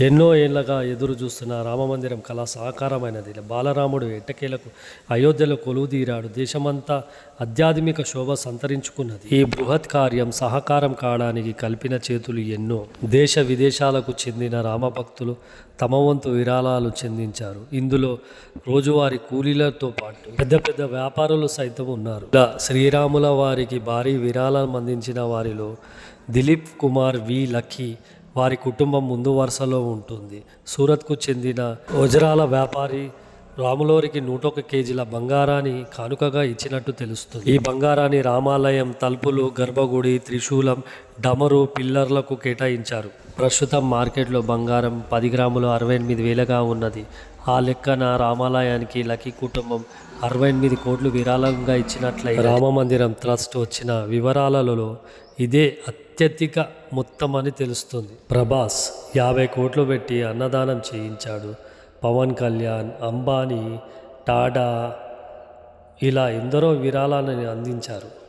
ఎన్నో ఏళ్ళగా ఎదురు చూస్తున్న రామమందిరం కళ సాకారమైనది. బాలరాముడు ఎట్టకేలకు అయోధ్యలో కొలువుదీరాడు దేశమంతా ఆధ్యాత్మిక శోభ సంతరించుకున్నది. ఈ బృహత్ కార్యం సహకారం కావడానికి కల్పిన చేతులు ఎన్నో. దేశ విదేశాలకు చెందిన రామభక్తులు తమ వంతు విరాళాలు చెందించారు. ఇందులో రోజువారి కూలీలతో పాటు పెద్ద పెద్ద వ్యాపారులు సైతం ఉన్నారు. ఇలా శ్రీరాముల వారికి భారీ విరాళం అందించిన వారిలో దిలీప్ కుమార్ వి లక్కీ వారి కుటుంబం ముందు వరుసలో ఉంటుంది. సూరత్కు చెందిన వజ్రాల వ్యాపారి రాములోరికి నూట ఒక కేజీల బంగారాన్ని కానుకగా ఇచ్చినట్టు తెలుస్తుంది. ఈ బంగారాన్ని రామాలయం తలుపులు గర్భగుడి త్రిశూలం డమరు పిల్లర్లకు కేటాయించారు. ప్రస్తుతం మార్కెట్లో బంగారం పది గ్రాములు అరవై ఎనిమిది వేలుగా ఉన్నది. ఆ లెక్కన రామాలయానికి లక్కీ కుటుంబం అరవై ఎనిమిది కోట్లు విరాళంగా ఇచ్చినట్లయి రామ మందిరం ట్రస్ట్ వచ్చిన వివరాలలో ఇదే అత్యధిక మొత్తం అని తెలుస్తుంది. ప్రభాస్ యాభై కోట్లు పెట్టి అన్నదానం చేయించాడు. పవన్ కళ్యాణ్ అంబానీ టాడా ఇలా ఎందరో విరాళాలను అందించారు.